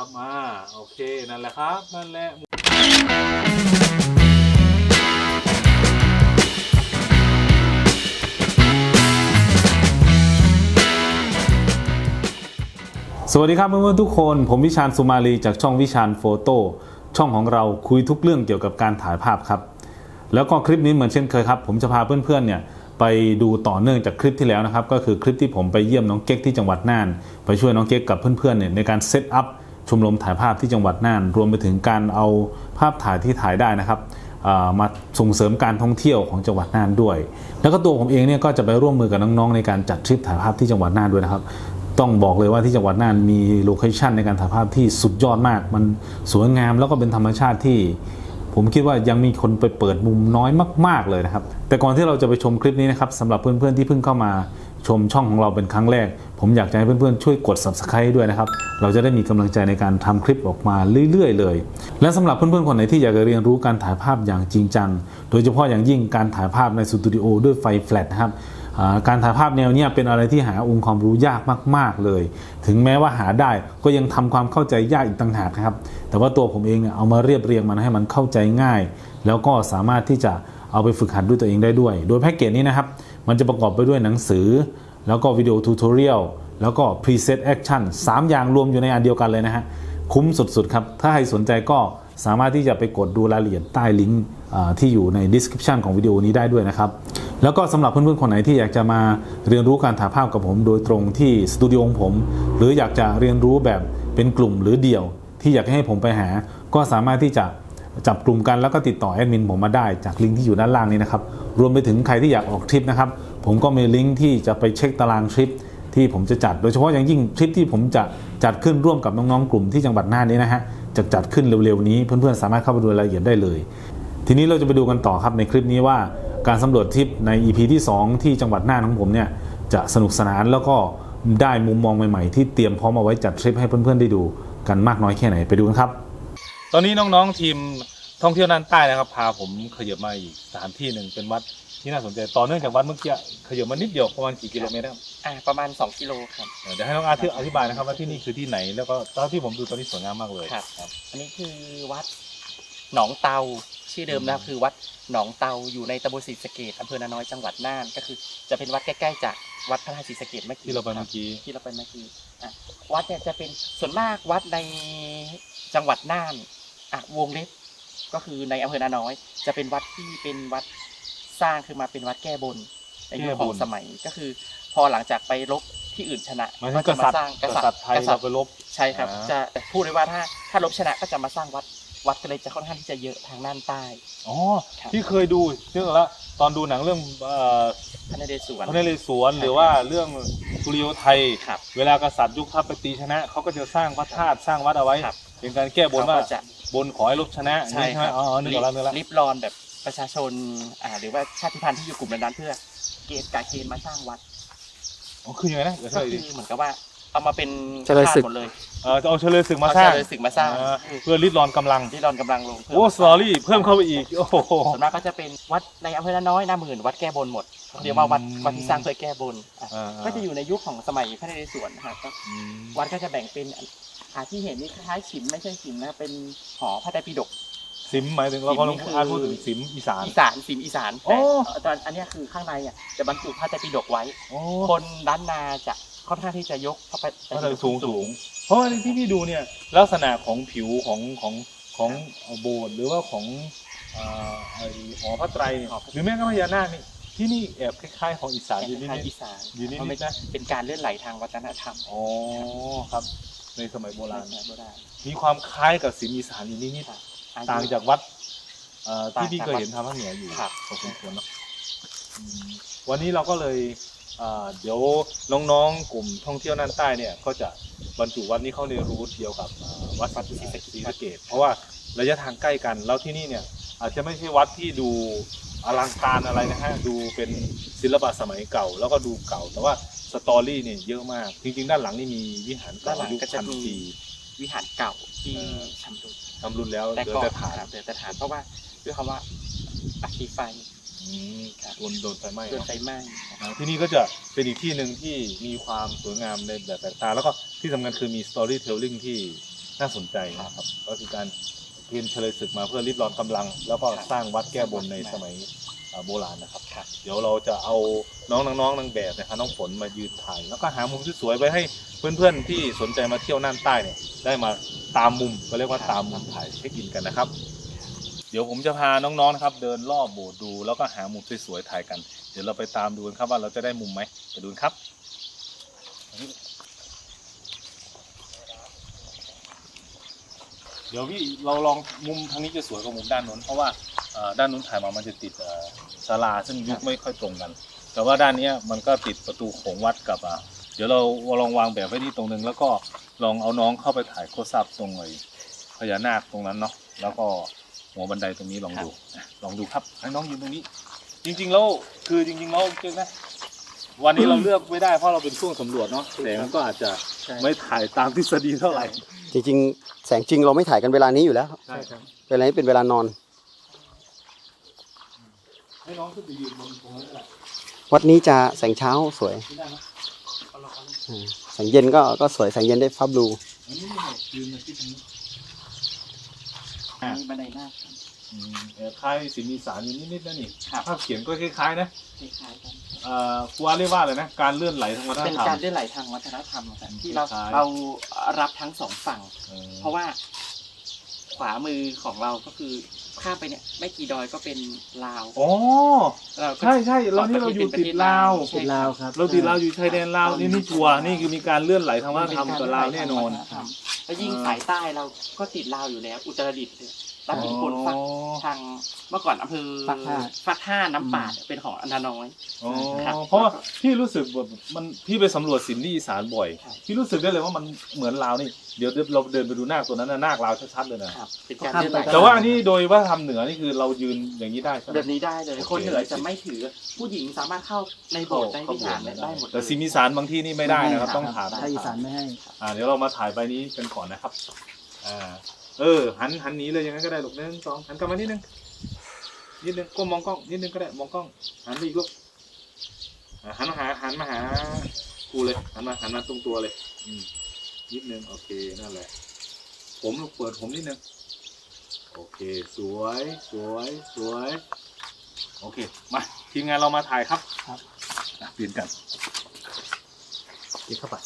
ครับมา โอเค นั่นแหละครับ นั่นแหละสวัสดีครับเพื่อนๆทุกคน ผมวิชาญสุมาลีจากช่องวิชาญโฟโต้ช่องของเราคุยทุกเรื่องเกี่ยวกับการถ่ายภาพครับ แล้วก็คลิปนี้เหมือนเช่นเคยครับ ผมจะพาเพื่อนๆเนี่ยไปดูต่อเนื่องจากคลิปที่แล้วนะครับ ก็คือคลิปที่ผมไปเยี่ยมน้องเก๊กที่จังหวัดน่าน ไปช่วยน้องเก๊กกับเพื่อนๆเนี่ยในการเซตอัพ ชมรมถ่ายภาพที่จังหวัดน่าน รวมไปถึงการเอาภาพถ่ายที่ถ่ายได้นะครับมาส่งเสริมการท่องเที่ยวของจังหวัดน่านด้วย แล้วก็ตัวผมเองเนี่ยก็จะไปร่วมมือกับน้องๆในการจัดทริปถ่ายภาพที่จังหวัดน่านด้วยนะครับต้องบอกเลยว่าที่จังหวัดน่านมีโลเคชันในการถ่ายภาพที่สุดยอดมาก มันสวยงามแล้วก็เป็นธรรมชาติที่ ผมคิดว่ายังมีคนไปเปิดมุมน้อยมาก ๆเลยนะครับ แต่ก่อนที่เราจะไปชมคลิปนี้นะครับสำหรับเพื่อนๆที่เพิ่งเข้ามา ชมช่องของเราเป็นครั้งแรก ผมอยากจะให้เพื่อนๆ ช่วยกด subscribe ด้วยนะครับ เราจะได้มีกำลังใจในการทำคลิปออกมาเรื่อย ๆ เลย และสำหรับเพื่อนๆ คนไหนที่อยากจะเรียนรู้การถ่ายภาพอย่างจริงจัง โดยเฉพาะอย่างยิ่งการถ่ายภาพในสตูดิโอด้วยไฟแฟลชนะครับการถ่ายภาพแนวเนี้ยเป็นอะไรที่หาองค์ความรู้ยากมาก ๆ เลย ถึงแม้ว่าหาได้ก็ยังทำความเข้าใจยากอีกต่างหากนะครับ แต่ว่าตัวผมเองเนี่ยเอามาเรียบเรียงมันให้มันเข้าใจง่าย แล้วก็สามารถที่จะเอาไปฝึกหัดด้วยตัวเองได้ด้วย โดยแพ็กเกจนี้นะครับ มันจะประกอบไปด้วยหนังสือ แล้วก็วิดีโอทูทอเรียลแล้วก็พรีเซตแอคชั่นสามอย่างรวมอยู่ในอันเดียวกันเลยนะฮะ คุ้มสุดๆครับ ถ้าใครสนใจก็สามารถที่จะไปกดดูรายละเอียดใต้ลิงก์ที่อยู่ใน description ของวิดีโอนี้ได้ด้วยนะครับ แล้วก็สำหรับเพื่อนๆ คนไหนที่อยากจะมาเรียนรู้การถ่ายภาพกับผมโดยตรงที่สตูดิโอของผม หรืออยากจะเรียนรู้แบบเป็นกลุ่มหรือเดี่ยว ที่อยากให้ผมไปหา ก็สามารถที่จะ จับกลุ่มกันแล้วก็ติดต่อแอดมินผมมาได้จากลิงก์ที่อยู่ด้านล่างนี้นะครับรวมไปถึงใครที่อยากออกทริปนะครับผมก็มีลิงก์ที่จะไปเช็คตารางทริปที่ผมจะจัดโดยเฉพาะอย่างยิ่งทริปที่ผมจะจัดขึ้นร่วมกับน้องๆกลุ่มที่จังหวัดน่านนี้นะฮะจะจัดขึ้นเร็วๆนี้เพื่อนๆสามารถเข้าไปดูรายละเอียดได้เลย ทีนี้เราจะไปดูกันต่อครับในคลิปนี้ว่าการสำรวจทริปใน EP ที่ 2 ที่จังหวัดน่านของผมเนี่ยจะสนุกสนานแล้วก็ได้มุมมองใหม่ๆ ที่เตรียมพร้อมเอาไว้จัดทริปให้เพื่อนๆได้ดูกันมากน้อยแค่ไหนไปดูกันครับ ตอนนี้น้องๆทีมท่องเที่ยวน่านใต้นะครับ พาผมขยับมาอีกสถานที่หนึ่งเป็นวัดที่น่าสนใจต่อเนื่องจากวัดเมื่อกี้ขยับมานิดเดียวประมาณกี่กิโลเมตรครับอ่าประมาณ 2 กิโลครับเดี๋ยวให้น้องอาร์ตอธิบายนะครับว่าที่นี่คือที่ไหนแล้วก็ตอนที่ผมดูตอนนี้สวยงามมากเลย ครับ อันนี้คือวัดหนองเตาชื่อเดิมนะครับคือวัดหนองเตาอยู่ในตำบลศรีสะเกดอำเภอนาน้อยจังหวัดน่านก็คือ จะเป็นวัดใกล้ๆจากวัดพระราชศรีสะเกดเมื่อกี้ที่เราไปเมื่อกี้ที่เราไปเมื่อกี้อะวัดเนี่ยจะเป็นส่วนมากวัดในจังหวัดน่าน อะวงเล็บก็คือในอำเภอนาน้อย จะเป็นวัดที่เป็นวัดสร้างขึ้นมาเป็นวัดแก้บนในยุคของสมัยก็คือ พอหลังจากไปรบที่อื่นชนะหมายถึก็งกจะษัมาตริย์สร้างกษัตริย์ไทยกษัเราตริย์ไปรบใช่ครับอ่าจะแต่พูดเลยว่าถ้าถ้าลบชนะก็จะมาสร้างวัดวัดก็เลยจะค่อนข้างที่จะเยอะทางด้านใต้อ๋อครับที่เคยดูเรื่องละตอนดูหนังเรื่องเอ่อพระนเรศวรพระนเรศวรหรือว่าเรื่องสุริโยไทยครับเวลากษัตริย์ยุคทัพไปตีชนะเขาก็จะสร้างพระธาตุสร้างวัดเอาไว้ครับเป็นการแก้บนเขาว่าก็จะ บนขอให้รบชนะใช่นี่คไหมรับอ๋อนึกออกแล้วนึกออกแล้วริบรอนแบบประชาชนอ่าหรือว่าชาติพันธุ์ที่อยู่กลุ่มนั้นๆเพื่อเกณฑ์กาเกณฑ์มาสร้างวัดอ๋อคือยังไงนะเดี๋ยวก็เท่าไหร่คืดิอเหมือนกับว่า เอามาเป็นเฉลยศึก ทาสหมดเลยเออจะเอาเฉลยศึกมาเอาสร้างเฉลยศึกมาสร้างอ่เพื่อริดรอนกำลังที่รอนกำลังลงเพิ่มโอ้สตอรี่เพิ่มเข้าไปอีก โอ้โห ส่วนมากก็จะเป็นวัดในอำเภอนาน้อยหน้าหมื่นวัดแก้บนหมดเรียกว่าวัดอืมวัดที่สร้างเพื่อแก้บนอะอ่าก็จะอยู่ในยุคของสมัยพระนเรศวรนะครับก็อืมวัดก็จะแบ่งเป็น อาที่เห็นนี่คล้ายๆฉิมไม่ใช่ฉิมนะเป็นหอพระไตรปิฎก สิมหมายถึงเราก็ลงสิมนี่คืออาร์ตพูดถึงสิมอีสาน อีสานสิมอีสานโอ้แต่ตอนอันเนี้ยคือข้างในอะจะบรรจุพระไตรปิฎกไว้ โอ้คนด้านนาจะค่อนข้างที่จะยกพระไตรก็เลยสูงสูงเพราะว่าที่พี่ดูเนี่ยลักษณะของผิวของของของโบสถ์หรือว่าของอ่าไอหอพระไตรเนี่ยหรือแม้กระทั่งพญานาคนี่ที่นี่แอบคล้ายๆของอีสานอยู่นิดทางนิอีดสานอยู่นิดๆเพราะไม่นะเป็นการเลื่อนไหลทางวัฒนธรรม อ๋อครับ ในสมัยโบราณ โบราณ มีความคล้ายกับสิมอีสานอยู่นิดนิดครับต่างจากวัดเอ่อต่างที่พี่จากเคยวัดเห็นทางภาคเหนืออยู่ครับพอสมควรเนาะอืมวันนี้เราก็เลยเอ่อเดี๋ยวน้องๆกลุ่มท่องเที่ยวน่านใต้เนี่ย ก็จะบรรจุวัดนี้เข้าในรูทเดียวกับเอ่อวัดศรีสะศรีสะเกดเพราะว่าระยะทางใกล้กันแล้วที่นี่เนี่ย อาจจะไม่ใช่วัดที่ดูอลังการอะไรนะฮะ ดูเป็นศิลปะสมัยเก่า แล้วก็ดูเก่า แต่ว่า สตอรี่เนี่ยเยอะมาก จริงๆ ด้านหลังนี่มีวิหารด้าเก่านหลังยุคก็จะพันมี ปี วิหารเก่าที่เออ ชำรุดทำรุนแล้วเหแต่ลือก่อนแต่ฐานครับเหลือแต่ฐานเพราะว่าด้วยคำว่าอัคคีไฟอืมโดนโดนไฟไหม้โดนเนาะไฟไหม้อ่าที่นี่ก็จะเป็นอีกที่หนึ่งที่มีความสวยงามในแบบแปลกตาแล้วก็ที่สำคัญคือมี storytelling ที่น่าสนใจนะครับก็คือการเกณฑ์เฉลยศึกมาเพื่อริดรอนกำลัง แล้วก็สร้างวัดแก้บนในสมัยอ่า โบราณนะครับ เดี๋ยวเราจะเอาน้องน้องนางแบบนะครับน้องฝนมายืนถ่าย แล้วก็หามุมสวยๆไว้ให้เพื่อนๆที่สนใจมาเที่ยวน่านใต้เนี่ยได้มาตามมุมก็เรียกว่าตามมุมถ่ายเช็คอินกันนะครับ เดี๋ยวผมจะพาน้องๆนะครับ เดินรอบโบสถ์ดู แล้วก็หามุมสวยๆถ่ายกัน เดี๋ยวเราไปตามดูกันครับว่าเราจะได้มุมไหมไปดูครับเดี๋ยวพี่เราลองมุมทางนี้จะสวยกว่ามุมด้านนู้นเพราะว่า ด้านนู้นถ่ายมามันจะติดเอ่อศาลาซึ่งยุคไม่ค่อยตรงกัน แต่ว่าด้านเนี้ยมันก็ติดประตูโขงวัดกับอะเดี๋ยวเราลองวางแบบไว้ที่ตรงนึง แล้วก็ลองเอาน้องเข้าไปถ่ายโคซับตรงไอ้พญานาคตรงนั้นเนาะแล้วก็หัวบันไดตรงนี้ลองดูอะลองดูครับให้น้องยืนตรงนี้ จริงๆแล้วคือจริงๆแล้วเจ๊นะวันนี้เราเลือกไม่ได้เพราะเราเป็นช่วงสำรวจเนาะแสงมันก็อาจจะไม่ถ่ายตามทฤษฎีเท่าไหร่ จริงๆ แสงจริงเราไม่ถ่ายกันเวลานี้อยู่แล้วใช่ครับเวลานี้เป็นเวลานอน ให้น้องขึ้นไปยืนบนตรงนั้นก็ได้วัดนี้จะแสงเช้าสวยไม่ได้นะอ่าแสงเย็นก็ก็สวยแสงเย็นได้ฟ้าบลูอันนี้ไม่ได้ยืนมาที่ตรงนี้มีบันไดหน้าครับอืมเอ่อคล้ายสินมีสารอยู่นิดๆนะนี่ครับภาพเขียนก็คล้ายๆนะคล้ายๆกันเอ่อครูอาเรียกว่าอะไรนะ การเลื่อนไหลทางวัฒนเป็นธรรม การเลื่อนไหลทางวัฒนธรรมครับที่เราคล้ายๆเรารับทั้งสองฝั่ง เออเพราะว่า ขวามือของเราก็คือข้ามไปเนี่ยไม่กี่ดอยก็เป็นลาวอ๋อ เราก็ ใช่ใช่เรานี่เราอยู่ติดลาวติดลาวครับ เราติดลาวอยู่ชายแดนลาวนี่นี่ชัวร์นี่คือมีการเลื่อนไหลทางวัฒนธรรมกับลาวแน่นอน แล้วยิ่งสายใต้เราก็ติดลาวอยู่แล้ว อุตรดิตถ์เนี่ย รับอิทธิพลฝั่งทางเมื่อก่อนอำเภอฟักท่า ฟักท่าน้ำป่าดเป็นของอนาน้อย อ๋อครับเพราะว่าพี่รู้สึกแบบมันพี่ไปสำรวจสินที่อีสานบ่อย ครับ พี่รู้สึกได้เลยว่ามันเหมือนลาวนี่เดี๋ยวเราเดินไปดูนาคตัวนั้นนะนาคลาวชัดๆเลยนะครับ เป็นการเลื่อนไหลแต่ว่าอันนี้โดยว่าทำเหนือนี่คือเรายืนอย่างนี้ได้ใช่ไหมแบบนี้ได้เลยโอเคคนเหนือจะไม่ถือ ผู้หญิงสามารถเข้าในโบสถ์ในวิหารเนี่ยได้หมดเลย แต่ซิมิสารบางที่นี่ไม่ได้นะครับ ต้องถาม ถ้าอีสานไม่ให้ อ่าเดี๋ยวเรามาถ่ายใบนี้กันก่อนนะครับ อ่า เออ หันหันหนีเลยอย่างนั้นก็ได้ลูกหนึ่งสองหันกลับมานิดนึงนิดนึงก้มมองกล้องนิดนึงก็ได้มองกล้อง หันไปอีกลูกอ่าหันมาหาหันมาหาครูเลยหันมาหันมาตรงตัวเลยอืมนิดนึงโอเคนั่นแหละ ผมลูกเปิดผมนิดนึงโอเค สวย สวย สวย โอเค มาทีมงานเรามาถ่ายครับครับอะเปลี่ยนกันนี่เข้าไป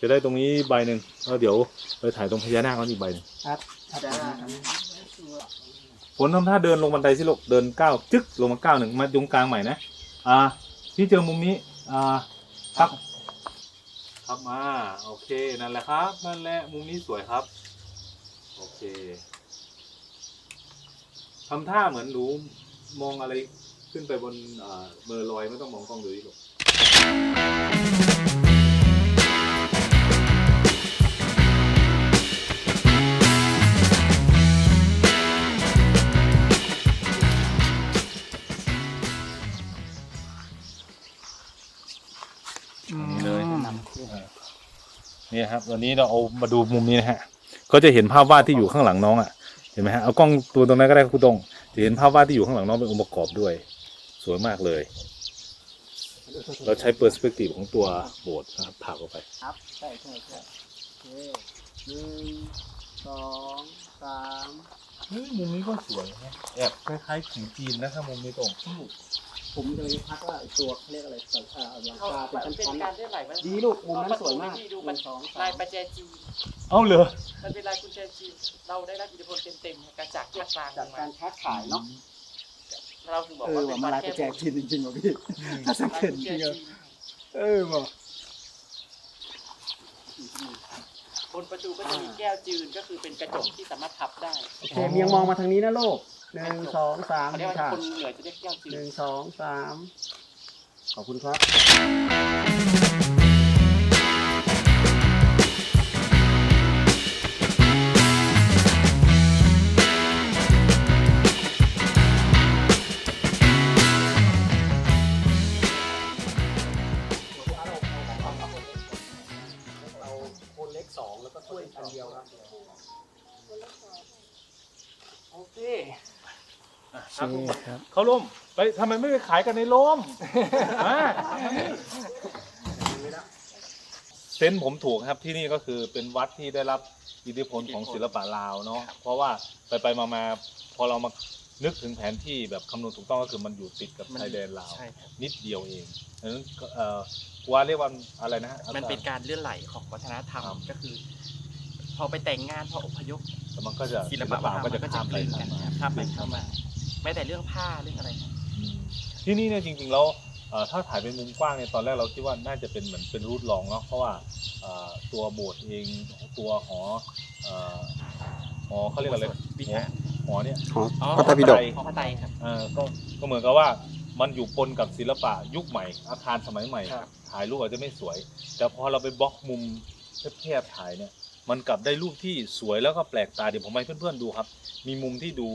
จะได้ตรงนี้ใบหนึ่งแล้วเดี๋ยว ไปถ่ายตรงพญานาคกันอีกใบหนึ่งครับฝนทำท่าเดินลงบันไดสิลูกเดินก้าวจึ๊กลงมาก้าวหนึ่งมาตรงกลางใหม่นะอ่าพี่เจอมุมนี้อ่าครับ ครับมาโอเคนั่นแหละครับนั่นแหละมุมนี้สวยครับโอเคทำท่าเหมือนหนูมองอะไรขึ้นไปบนเอ่อเมอร์ลอยไม่ต้องมองกล้องเลยลูก นี่ยครับวันนี้เราเอามาดูมุมนี้นะฮะก็จะเห็นภาพวาดที่อยู่ข้างหลังน้องอะเห็นไหมฮะเอากล้องตัวตรงนั้นก็ได้คุณตรงจะเห็นภาพวาดที่อยู่ข้างหลังน้องเป็นองค์ประกอบด้วย สวยมากเลย เราใช้เปอร์สเปกทีฟของตัวโบสถ์นะครับผ่าเข้าไปครับใช่ใช่ใช่โอเคหนึ่งสองสามเฮ้ยมุมนี้ก็สวยนะแอบคล้ายๆผีจีนนะถ้ามุมนี้ตรง ผมเลยทักว่าไอ้ตัวเขาเรียกอะไรสังอ่าหลังคาเป็นเป็นชั้นการเลื่อนไหลวัฒนธรรดีลูกมุมนั้นสวยมากที่ดูหมันนึ่งสองสาลายมประแจจีนเอ้าเหรอมันเป็นลายกุญแจจีนเราได้รับอิทธิพลเต็มๆการจากภาคกลางจากการค้าขายเนาะเราถึงบอกเอว่าอเป็ว่านมาวัดลายกแก้ระแจบกนจีนจริงๆว่ะพี่ถ้าสังเกตจริงๆอะเออว่ะบนประตูก็จะมีแก้วจืนก็คือเป็นกระจกที่สามารถพับได้ โอเคเมียงมองมาทางนี้นะโลก หนึ่งสองสามเขาเรียกว่าค่ะคนเหนือจะเรียกแก้วจืหนนึ่งสองสามขอบคุณครับ เขาล่มไปทำไมไม่ไปขายกันในร่มมาเซนส์ผมถูกครับที่นี่ก็คือเป็นวัดที่ได้รับอิทธิพลของศิลปะลาวเนาะครับเพราะว่าไปไปมามาพอเรามานึกถึงแผนที่แบบคำนวณถูกต้องก็คือมันอยู่ติดกับชายแดนลาวใช่ครับ นิดเดียวเองดังนั้นก็เอ่อว่าเรียกว่าอะไรนะฮะ มันเป็นการเลื่อนไหลของวัฒนธรรมครับ ก็คือ พอไปแต่งงานพออพยพแต่มันก็จะศิลปะวัฒนธรรมก็มันจะก็จะข้ามกไปลืนกันข้ามมา ครับข้ามไปข้ามมา แม้แต่เรื่องผ้าเรื่องอะไรอืมที่นี่เนี่ยจริงๆแล้วเอ่อถ้าถ่ายเป็นมุมกว้างเนี่ยตอนแรกเราคิดว่าน่าจะเป็นเหมือนเป็นรูทลองเนาะเพราะว่าเอ่อตัวโบสถ์เองตัวหอเอ่อหอเขาเรียกอะไรวิหาร หอเนี่ยหออ๋อ พระไตรปิฎก ของพระไตรครับ เอ่อก็ก็เหมือนกับว่ามันอยู่ปนกับศิลปะยุคใหม่ อาคารสมัยใหม่ ครับ ถ่ายรูปอาจจะไม่สวย แต่พอเราไปบล็อกมุมแคบๆถ่ายเนี่ย มันกลับได้รูปที่สวยแล้วก็แปลกตาเดี๋ยวผมให้เพื่อนๆดูครับ มีมุมที่ดู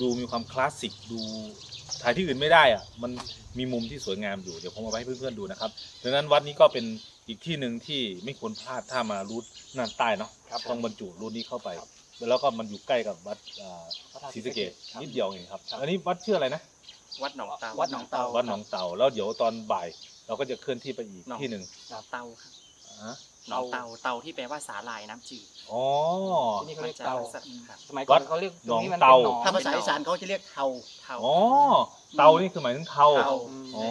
ดูมีความคลาสสิกดูถ่ายที่อื่นไม่ได้อะมันมีมุมที่สวยงามอยู่เดี๋ยวผมเอาไปให้เพื่อนๆดูนะครับดังนั้นวัดนี้ก็เป็นอีกที่หนึ่งที่ไม่ควรพลาดถ้ามารูทน่านใต้เนาะครับต้องบรรจุรูทนี้เข้าไป แล้วก็มันอยู่ใกล้กับวัดอ่าศรีสะเกดครับ นิดเดียวเองครับครับอันนี้วัดชื่ออะไรนะ วัดหนองเตาวัดหนองเตา วัดหนองเต่าแล้วเดี๋ยวตอนบ่าย เราก็จะเคลื่อนที่ไปอีกหนอง ที่หนึ่งหนองเตาครับฮะ หนองเตาเตาที่แปลว่าสาหร่ายน้ำจืดอ๋อ ที่นี่เขาเรียกเตาครับสมัยก่อนเขาเรียกตรงนี้มันหนองเป็นเตาหนองถ้าภาษาอีสานเขาจะเรียกเทาเทาอ๋อเตานี่คือหมายถึงเทาเทาอ๋อ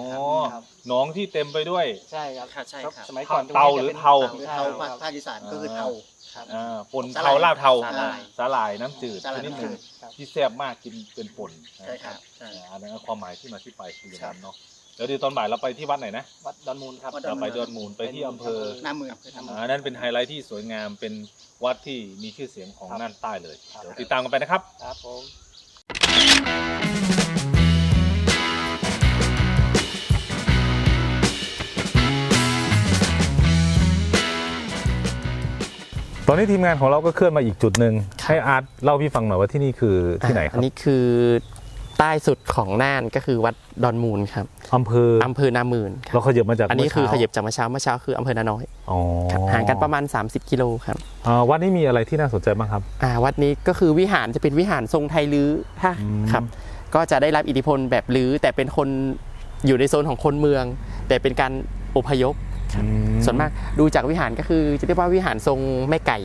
ครับหนองที่เต็มไปด้วย ใช่ครับค่ะใช่ครับสมัยก่อนเตาหรือเทาคือใช่เทาคภารับภาคอีสานก็คือเทาครับอ่าปนสาหร่าเทายลาบเทาสาหร่ายสาหร่ายน้ำจืดสาหร่ายชนิดหน้ำจืนึ่งดครับที่แซ่บมากกินเป็นป่นใช่ครับใช่อ่าอันนั้นความหมายที่มาที่ไปคืออย่างนั้นเนาะ เดี๋ยวเดี๋ยวตอนบ่ายเราไปที่วัดไหนนะวัดดอนมูลครับวัดเราไปดอนมูลไปที่อำเภอหน้ามืออ่าอันนั้นเป็นไฮไลท์ที่สวยงามเป็นวัดที่มีชื่อเสียงของครับ น่านใต้เลยครับเดี๋ยวติดตามกันไปนะครับ ครับผม ตอนนี้ทีมงานของเราก็เคลื่อนมาอีกจุดหนึ่งให้อาร์ตเล่าพี่ฟังหน่อยว่าที่นี่คือที่ไหนคอัรับ นนี้คือใต้สุดของน่านก็คือวัดดอนมูลครับอำเภออำเภอนาหมื่นคเรารับขยับมาจากอันนี้คือเมื่ขเช้ายับจากเมื่อเช้าเมื่อเช้าคืออำเภอนาน้อยอ๋อครับห่างกันประมาณ 30 กิโลครับอ่าวัดนี้มีอะไรที่น่าสนใจบ้างครับอ่าวัดนี้ก็คือวิหารจะเป็นวิหารทรงไทยลื้อถ้าอืมครับก็จะได้รับอิทธิพลแบบลื้อแต่เป็นคนอยู่ในโซนของคนเมือง แต่เป็นการอพยพอืส่วนมากดูจากวิหารก็คือจะเรียกว่าวิหารทรงแม่ไก่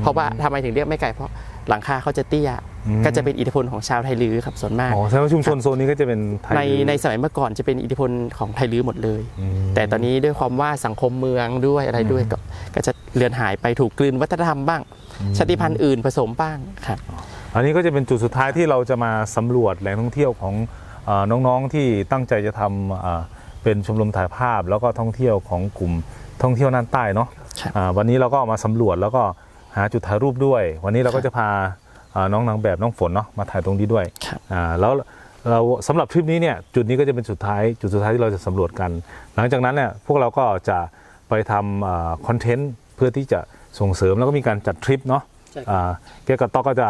เพราะว่าทำไมถึงเรียกแม่ไก่เพราะหลังคาเขาจะเตี้ยอืม ก็จะเป็นอิทธิพลของชาวไทยลื้อครับส่วนมากอ๋อแสดงว่าชุมชนโซนนี้ก็จะเป็นไทยในลื้อในสมัยเมื่อก่อนจะเป็นอิทธิพลของไทยลื้อหมดเลยอืมแต่ตอนนี้ด้วยความว่าสังคมเมืองด้วยอะไรด้วยอืมก็ก็จะเลือนหายไปถูกกลืนวัฒนธรรมบ้าง ชาติพันธุ์อื่นผสมบ้างครับอันนี้ก็จะเป็นจุดสุดท้ายที่เราจะมาสำรวจแหล่งท่องเที่ยวของเอ่อน้องๆที่ตั้งใจจะทำเอ่อเป็นชมรมถ่ายภาพ แล้วก็ท่องเที่ยวของกลุ่มท่องเที่ยวน่านใต้เนาะครับอ่าวันนี้เราก็มาสำรวจแล้วก็หาจุดถ่ายรูปด้วย วันนี้เราก็จะพาเอ่อ น้องนางแบบน้องฝนเนาะมาถ่ายตรงนี้ด้วยครับอ่าแล้วเราสำหรับทริปนี้เนี่ยจุดนี้ก็จะเป็นจุดท้ายจุดสุดท้ายที่เราจะสำรวจกัน หลังจากนั้นเนี่ยพวกเราก็จะไปทำคอนเทนต์เพื่อที่จะส่งเสริมแล้วก็มีการจัดทริปเนาะใช่ครับอ่าเกียร์กับต๊อกก็จะ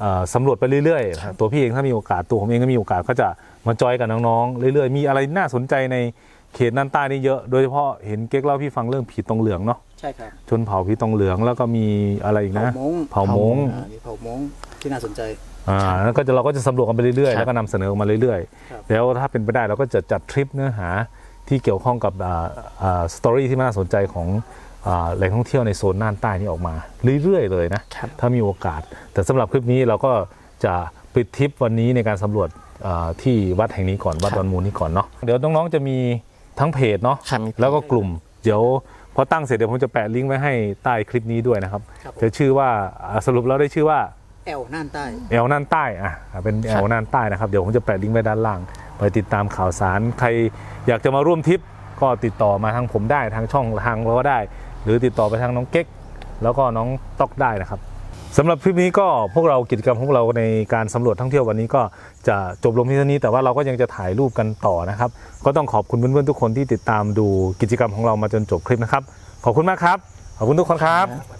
เอ่อสำรวจไปเรื่อยๆ ตัวพี่เองถ้ามีโอกาสตัวผมเองก็มีโอกาสก็จะมาจอยกับน้องๆเรื่อยๆ มีอะไรน่าสนใจในเขตน่านใต้นี่เยอะ โดยเฉพาะเห็นเก๊กเล่าพี่ฟังเรื่องผีตองเหลืองเนาะ ใช่ครับชนเผ่าผีตองเหลืองแล้วก็มีอะไรอีกเผานะมงเผ่ามงอ่ามีเผามงที่น่าสนใจ อ่าแล้วก็จะเราก็จะสำรวจกันไปเรื่อยๆครับแล้วก็นำเสนอออกมาเรื่อยครับ ๆ แล้วถ้าเป็นไปได้เราก็จะจัดทริปเนื้อหาที่เกี่ยวข้องกับสตอรี่ที่น่าสนใจของอ่าแหล่งท่องเที่ยวในโซนน่านใต้นี่ออกมา เรื่อยๆเลยนะ ครับ ถ้ามีโอกาส แต่สำหรับคลิปนี้เราก็จะปิดทริปวันนี้ในการสำรวจอ่าที่วัดแห่งนี้ก่อนวัดครับดอนมูลนี้ก่อนเนาะเดี๋ยวน้องๆจะมีทั้งเพจเนาะครับมีแล้วก็กลุ่ม เดี๋ยวพ อตั้งเสร็จเดี๋ยวผมจะแปะลิงก์ไว้ให้ใต้คลิปนี้ด้วยนะครับครับผม จะชื่อว่าอ่าสรุปแล้วได้ชื่อว่า แอลน่านใต้ แอลน่านใต้อะเป็นแอลน่านใต้นะครับ เดี๋ยวผมจะแปะลิงก์ไว้ด้านล่าง ไปติดตามข่าวสาร ใครอยากจะมาร่วมทริปก็ติดต่อมาทางผมได้ทางช่องทางเราก็ได้ หรือติดต่อไปทางน้องเก๊ก แล้วก็น้องต๊อกได้นะครับ สำหรับคลิปนี้ก็พวกเรากิจกรรมของเราในการสำรวจท่องเที่ยววันนี้ก็จะจบลงที่เท่านี้ แต่ว่าเราก็ยังจะถ่ายรูปกันต่อนะครับ ก็ต้องขอบคุณเพื่อนๆทุกคนที่ติดตามดูกิจกรรมของเรามาจนจบคลิปนะครับ ขอบคุณมากครับ ขอบคุณทุกคนครับ